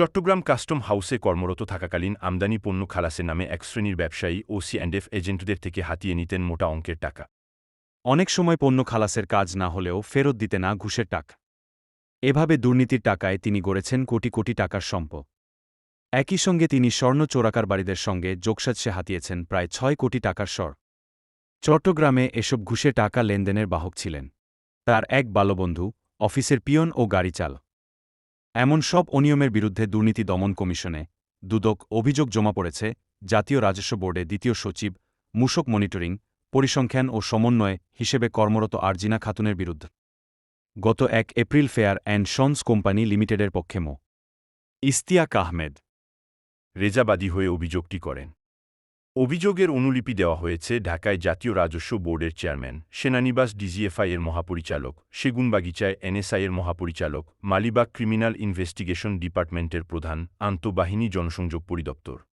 Chittagong custom হাউসে কর্মরত থাকাকালীন আমদানি পণ্য খালাসের নামে এক শ্রেণির ব্যবসায়ী ও সিঅ্যান্ডএফ এজেন্টদের থেকে হাতিয়ে নিতেন মোটা অঙ্কের টাকা। অনেক সময় পণ্য খালাসের কাজ না হলেও ফেরত দিতে না ঘুষের টাকা। এভাবে দুর্নীতির টাকায় তিনি গড়েছেন কোটি কোটি টাকার সম্পদ একই সঙ্গে তিনি স্বর্ণ চোরাকারবারীদের সঙ্গে যোগসাজসে হাতিয়েছেন প্রায় ছয় কোটি টাকার স্বর। চট্টগ্রামে এসব ঘুষে টাকা লেনদেনের বাহক ছিলেন। তার এক বালবন্ধু, অফিসের পিয়ন ও গাড়ি চালক এমন সব অনিয়মের বিরুদ্ধে দুর্নীতি দমন কমিশনে দুদক অভিযোগ জমা পড়েছে, জাতীয় রাজস্ব বোর্ডে দ্বিতীয় সচিব মূষক মনিটরিং, পরিসংখ্যান ও সমন্বয় হিসেবে কর্মরত আরজিনা খাতুনের বিরুদ্ধে। গত এক April fair and sons company লিমিটেডের পক্ষে মো। ইস্তিয়াক আহমেদ। রেজাবাদী হয়ে অভিযোগটি করেন। অভিযোগের অনুলিপি দেওয়া হয়েছে ঢাকায় জাতীয় রাজস্ব বোর্ডের চেয়ারম্যান, সেনানিবাস ডিজিএফআই এর মহাপরিচালক, সেগুনবাগিচায় এনএসআই এর মহাপরিচালক, মালিবাগ ক্রিমিনাল ইনভেস্টিগেশন ডিপার্টমেন্টের প্রধান, আন্তঃবাহিনী জনসংযোগ পরিদপ্তর।